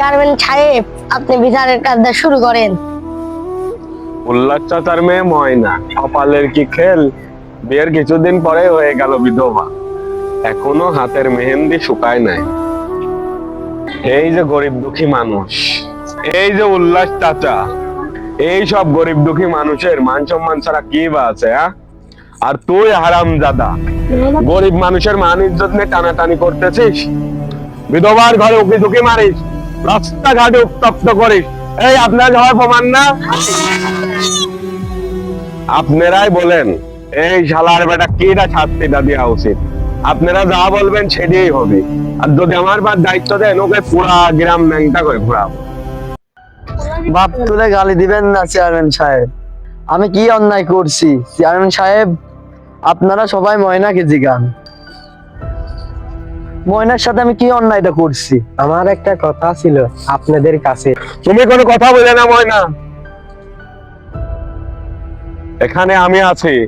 Chairman সাহেব, আপনি বিচারের কাজটা শুরু করেন। উল্লাস চাচার মেয়ে ময়না, কপালের কি খেল? বিয়ের কিছুদিন পরে হয়ে গেল বিধবা। এখনও হাতের মেহেন্দি শুকায় নাই। এই যে গরিব দুঃখী মানুষ, এই যে উল্লাস চাচা, এই সব গরিব দুঃখী মানুষের মান সম্মান ছাড়া কি বা আছে হ্যাঁ? আর তুই হারাম দাদা গরিব মানুষের মান ইজ্জত নিয়ে টানাটানি করতেছিস? বিধবার ঘরে উকি ঝুঁকি মারিস। রাস্তাঘাটে উত্তপ্ত করিস এই আপনার যাওয়ার প্রমাণ না? আপনারাই বলেন, এই শালার বেটা কিটা শাস্তিটা দেওয়া উচিত? আপনারা যা বলবেন সেটাই হবে। আর যদি আমার বার দায়িত্ব দেন, ওকে পুরা গ্রাম ন্যাংটা করে ঘুরাবো। বাপ, তুলে গালি দিবেন না, চেয়ারম্যান সাহেব। আমি কি অন্যায় করছি? চেয়ারম্যান সাহেব, আপনারা সবাই ময়না ময়নাকে জিগান। ময়নার সাথে আমি কি অন্যায়টা করছি? আমার একটা কথা ছিল আপনাদের কাছে। তুমি কোনো কথা বলে না, ময়না। এখানে আমি আছি।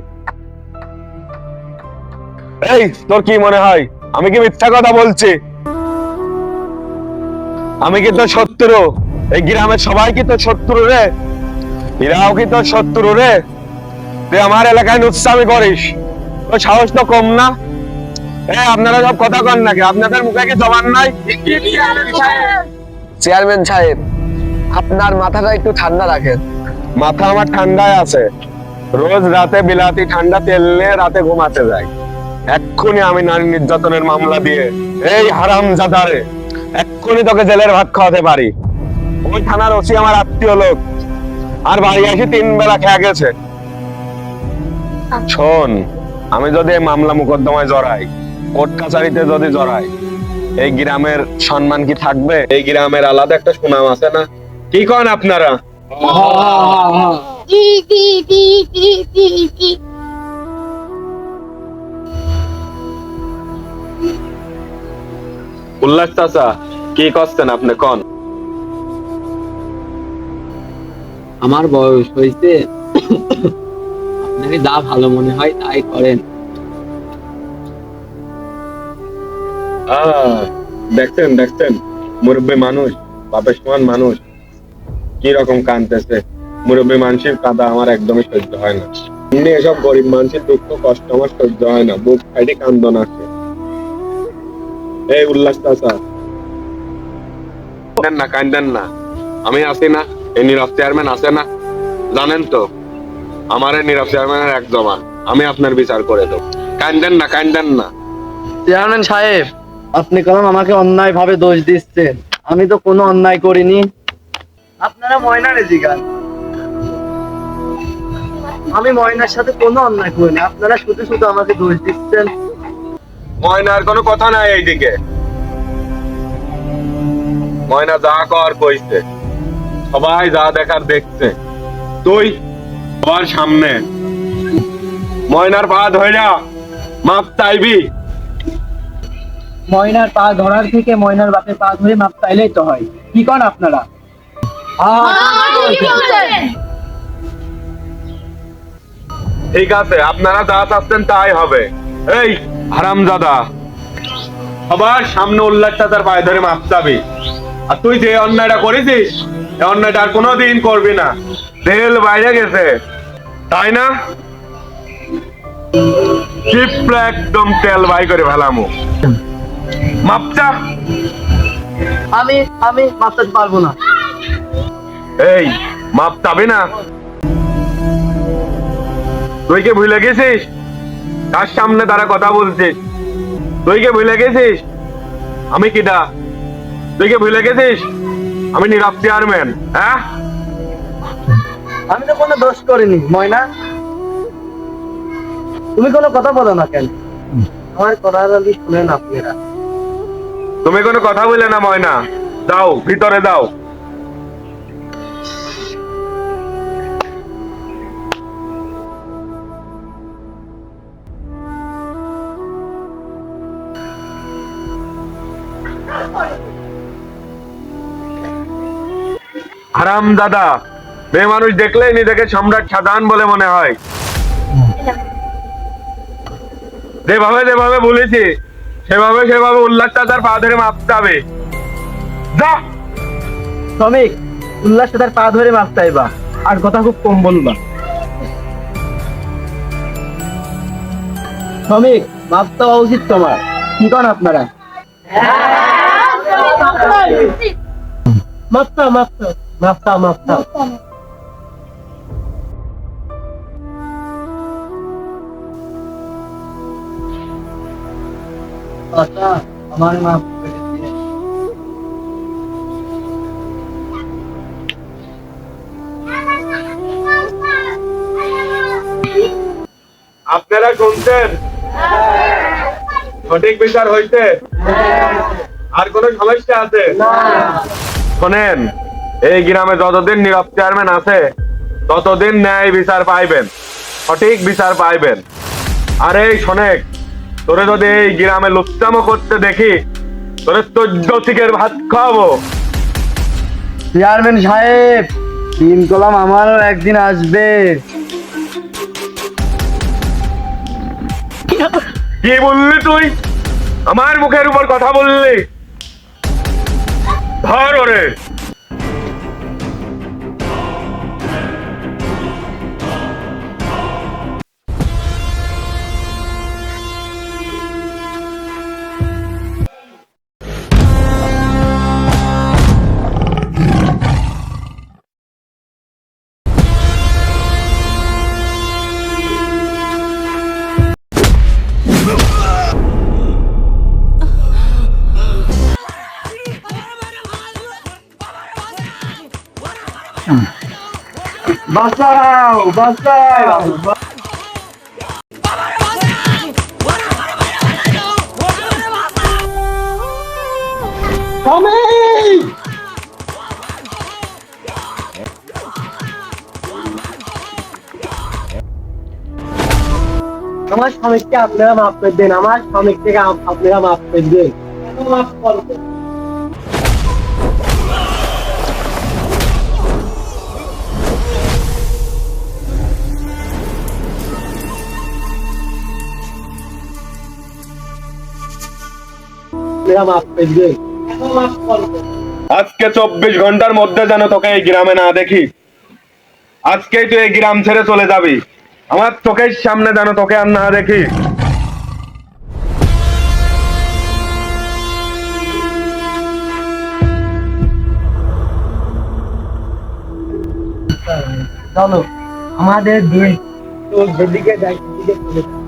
এই, তোর কি মনে হয়? আমি কি মিথ্যা কথা বলছি? আমি কি তোর শত্রু? এই গ্রামের সবাই কি তোর শত্রু রে? এরাও কি তোর শত্রু রে? তুই আমার এলাকায় নুৎসামি করিস। তোর সাহস তো কম না? এ আপনারা সব কথা কন নাকি? আপনাদের মুখে কি জবান নাই? চেয়ারম্যান সাহেব আপনার মাথাটা একটু ঠান্ডা রাখেন। মাথা আমার ঠান্ডায় আছে। রোজ রাতে বিলাতি ঠান্ডা তেল নিয়ে রাতে ঘুমাতে যাই। এক্ষুনি আমি নারী নির্যাতনের মামলা দিয়ে এই হারাম জাদারে এক্ষুনি তোকে জেলের ভাত খাওয়াতে পারি। ওই থানার ওসি আমার আত্মীয় লোক। আর বাড়ি এসে তিন বেলা খেয়ে গেছে। শোন আমি যদি এই মামলা মোকদ্দমায় জড়াই কোর্ট কাছারিতে যদি জড়াই এই গ্রামের সম্মান কি থাকবে? এই গ্রামের আলাদা একটা সুনাম আছে না? কি কন আপনারা? উল্লাস চাচা কি করছেন আপনি কন? আমার বয়স হয়েছে আপনাকে যা ভালো মনে হয় তাই করেন। দেখছেন দেখছেন? মুরব্বী মানুষ, বাপের সমান মানুষ। কি রকম কানতেছে মুরব্বী মানুষের কাদা আমার একদমই সহ্য হয় না। এমনি এসব গরিব মানুষের দুঃখ, কষ্ট আমার সহ্য হয় না। বুক ফাইটে কান্দন আসে এই উল্লাস না, কান্দেন না। আমি না। এই নীরব চেয়ারম্যান আছে না। জানেন তো, আমার এই নীরব চেয়ারম্যানের এক জমা। আমি আপনার বিচার করে দেবো। কান্দেন না কান্দেন না। চেয়ারম্যান সাহেব আপনি কলম আমাকে অন্যায় ভাবে দোষ দিচ্ছেন। আমি তো কোনো অন্যায় করিনি। আপনারা ময়নারে জিগান আমি ময়নার সাথে কোনো অন্যায় করিনি। আপনারা শুধু শুধু আমাকে দোষ দিচ্ছেন। ময়নার কোনো কথা নাই এইদিকে। ময়না যা কর কইছে। সবাই যা দেখার দেখছে। তুই সবার সামনে। ময়নার পা ধইরা মাপ চাইবি। ময়নার পা ধরার থেকে ময়নার বাপের পা ধরে মাপ চাইলেই তো হয়। কি কন আপনারা? ঠিক আছে আপনারা যা চাচ্ছেন তাই হবে। এই হারাম দাদা সবার সামনে উল্লাস তার পায়ে ধরে মাপ চাবি। আর তুই যে অন্যায়টা করেছিস এই অন্যায়টা আর কোনোদিন করবি না। তেল বাইরে গেছে। তাই না? চিপড়া একদম তেল বাই করে ফেলামু। মাপচা আমি আমি মাপতে পারব না। এই মাপ চাবি না। তুই কে ভুলে গেছিস? তার সামনে তারা কথা বলছিস? তুই কে ভুলে গেছিস? আমি কিটা তুই কে ভুলে গেছিস? আমি নীরব চেয়ারম্যান হ্যাঁ? আমি তো কোনো দোষ করিনি ময়না। তুমি কোনো কথা বলো না কেন? আমার কথার আগে শুনেন আপনারা। তুমি কোনো কথা বলে না ময়না। যাও ভিতরে দাও হারাম দাদা মেয়ে মানুষ দেখলেই নিজেকে সম্রাট সাধারণ বলে মনে হয়। যেভাবে যেভাবে বলেছি সেভাবে সেভাবে উল্লাস চাচার পা ধরে মাপতে হবে। যা! শ্রমিক উল্লাস তার পা ধরে মাপ চাইবা আর কথা খুব কম বলবা। শ্রমিক, মাপ চাওয়া উচিত তোমার। কি কন আপনারা? মাপতা মাপতা মাপতা মাপতা আমার দিন। আপনারা শুনছেন? সঠিক বিচার হইতে আর কোন সমস্যা আছে? শোনেন এই গ্রামে যতদিন নীরব চেয়ারম্যান আছে ততদিন ন্যায় বিচার পাইবেন সঠিক বিচার পাইবেন। আর এই শোনেক তোরে যদি এই গ্রামে লুচ্চামো করতে দেখি তোরে চোদ্দ শিখের ভাত খাওয়াবো। চেয়ারম্যান সাহেব তিন কলাম আমারও একদিন আসবে। কি বললি তুই? আমার মুখের উপর কথা বললি? ধর ওরে। বাঁচাও বাঁচাও। আমার স্বামীকে আপনারা মাফ করে দেন, আমার আপ- আপনারা মাফ করে দেন। মাফ করবেন কেন মাফ করবেন আজকে চব্বিশ ঘণ্টার মধ্যে যেন তোকে এই গ্রামে না দেখি। আজকেই তুই এই গ্রাম ছেড়ে চলে যাবি। আমার চোখের সামনে যেন তোকে আর না দেখি। চলো আমাদের দুই তো যেদিকে যাই সেদিকে চলে।